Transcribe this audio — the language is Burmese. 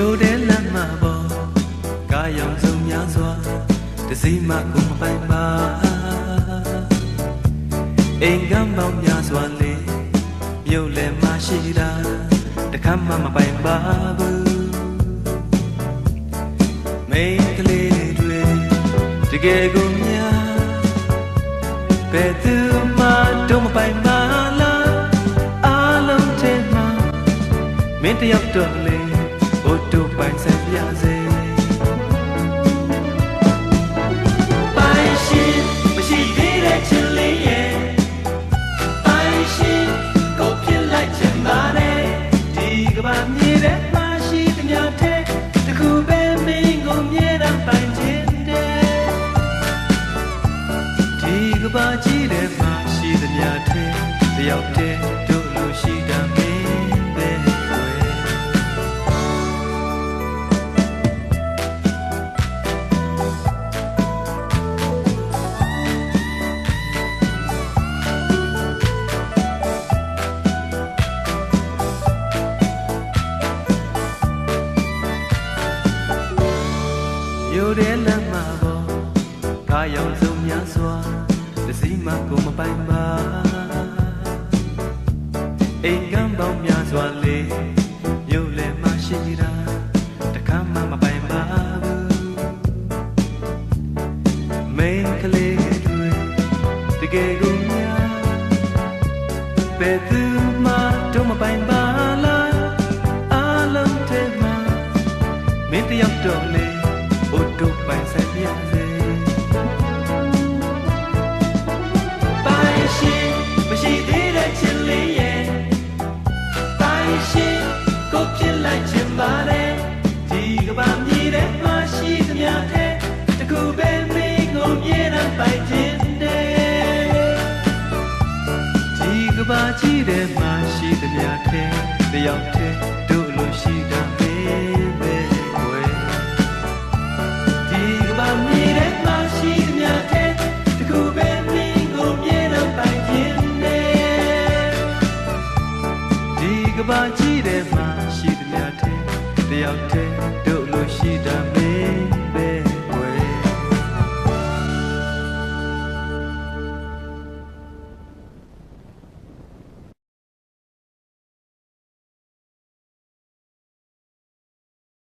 မြို့တဲလမ်းမှာပေါ်ကားရောင်စုံများစွာတစည်းမှကိုမပိုင်ပါအိမ်ကမ်းပေါင်းများစွာလေမြို့လည်းမရှိတာတခါမှမပိုင်ပါဘူးမိန်းကလေးတွေတကယ်ကိုများဘယ်သူမှတော့မပိုင်ပါလားအားလုံးထဲမှာမင်းတယောက်တော့လေ အိုတိုပိုင်ဆိုင်ပြစေပိုင်ရှင်မရှိသေးတဲ့ချစ်လေးရဲ့ပိုင်ရှင်ကိုဖြစ်လိုက်ချင်ပါတယ်ဒီကဘာမြေထဲမှာရှိသမျှထဲတခုပဲမင်းကိုမြဲတမ်းပိုင်ခြင်းတဲ့ဒီကဘာကြီးတဲ့မှာရှိသမျှထဲတယောက်တည်း မြို့ထဲလမ်းမှာပေါ်ကားရောင်စုံများစွာတစ်စီးမှကိုမပိုင်ပါအိမ်ကမ်းပေါင်းများစွာလေမြို့လည်းမရှိတာတခါမှမပိုင်ပါဘူးမိန်းကလေးတွေတကယ်ကိုများဘယ်သူမှတော့မပိုင်ပါလားအားလုံးထဲမှာမင်းတယောက်တော့ ပိုင်ခြင်းတဲ့ဒီကဘာကြီးထဲမှာရှိသမျှထဲတယောက်ထဲတို့လိုရှိတာမင်းပဲွယ်ဒီကဘာမြေထဲမှာရှိသမျှထဲတခုပဲမင်းကိုမြဲတမ်းပိုင်ခြင်းနဲ့ဒီကဘာကြီး